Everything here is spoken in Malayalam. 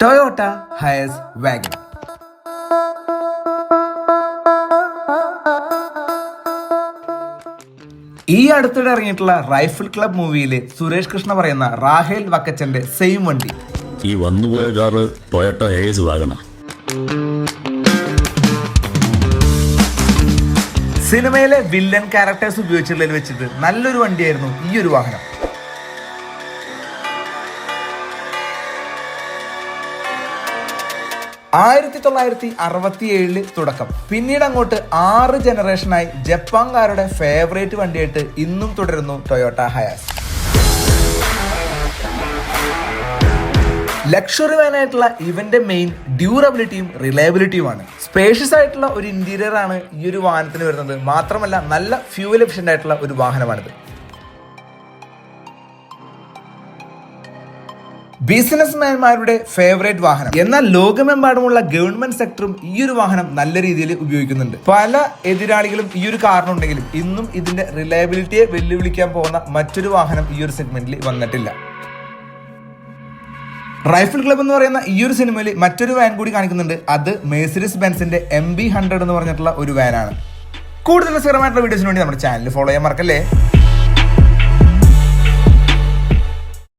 ടൊയോട്ട ഹയസ് വാഗൺ ഈ അടുത്തിടെ ഇറങ്ങിയിട്ടുള്ള റൈഫിൾ ക്ലബ് മൂവിയിൽ സുരേഷ് കൃഷ്ണ പറയുന്ന റാഹേൽ വക്കച്ചന്റെ സെയിം വണ്ടി. ഈ വന്നുപോയ കാറ് ടൊയോട്ട ഏസ് വാഗണ സിനിമയിലെ വില്ലൻ ക്യാരക്ടേഴ്സ് ഉപയോഗിച്ചുള്ളതിൽ വെച്ചിട്ട് നല്ലൊരു വണ്ടിയായിരുന്നു ഈ ഒരു വാഹനം. ആയിരത്തി തൊള്ളായിരത്തി അറുപത്തി ഏഴിൽ തുടക്കം. പിന്നീട് അങ്ങോട്ട് ആറ് ജനറേഷനായി ജപ്പാൻകാരുടെ ഫേവറേറ്റ് വണ്ടിയായിട്ട് ഇന്നും തുടരുന്നു ടൊയോട്ട ഹയാസ്. ലക്ഷറി വാനായിട്ടുള്ള ഇവന്റെ മെയിൻ ഡ്യൂറബിലിറ്റിയും റിലയബിലിറ്റിയുമാണ് സ്പേഷ്യസ് ആയിട്ടുള്ള ഒരു ഇന്റീരിയർ ആണ് ഈ ഒരു വാഹനത്തിന് വരുന്നത്. മാത്രമല്ല നല്ല ഫ്യൂവൽ എഫിഷ്യന്റ് ആയിട്ടുള്ള ഒരു വാഹനമാണിത്. ബിസിനസ്മാൻമാരുടെ ഫേവറേറ്റ് വാഹനം. എന്നാൽ ലോകമെമ്പാടുമുള്ള ഗവൺമെന്റ് സെക്ടറും ഈ ഒരു വാഹനം നല്ല രീതിയിൽ ഉപയോഗിക്കുന്നുണ്ട്. പല എതിരാളികളും ഈ ഒരു കാരണം ഉണ്ടെങ്കിലും ഇന്നും ഇതിന്റെ റിലയബിലിറ്റിയെ വെല്ലുവിളിക്കാൻ പോകുന്ന മറ്റൊരു വാഹനം ഈ ഒരു സെഗ്മെന്റിൽ വന്നിട്ടില്ല. റൈഫിൾ ക്ലബ് എന്ന് പറയുന്ന ഈ ഒരു സിനിമയിൽ മറ്റൊരു വാൻ കൂടി കാണിക്കുന്നുണ്ട്. അത് മേസിഡിസ് ബെൻസിന്റെ എം ബി ഹൺഡ്രഡ് എന്ന് പറഞ്ഞിട്ടുള്ള ഒരു വാനാണ് കൂടുതൽ രസകരമായിട്ടുള്ള വീഡിയോസിന് വേണ്ടി നമ്മുടെ ചാനൽ ഫോളോ ചെയ്യാൻ മറക്കല്ലേ?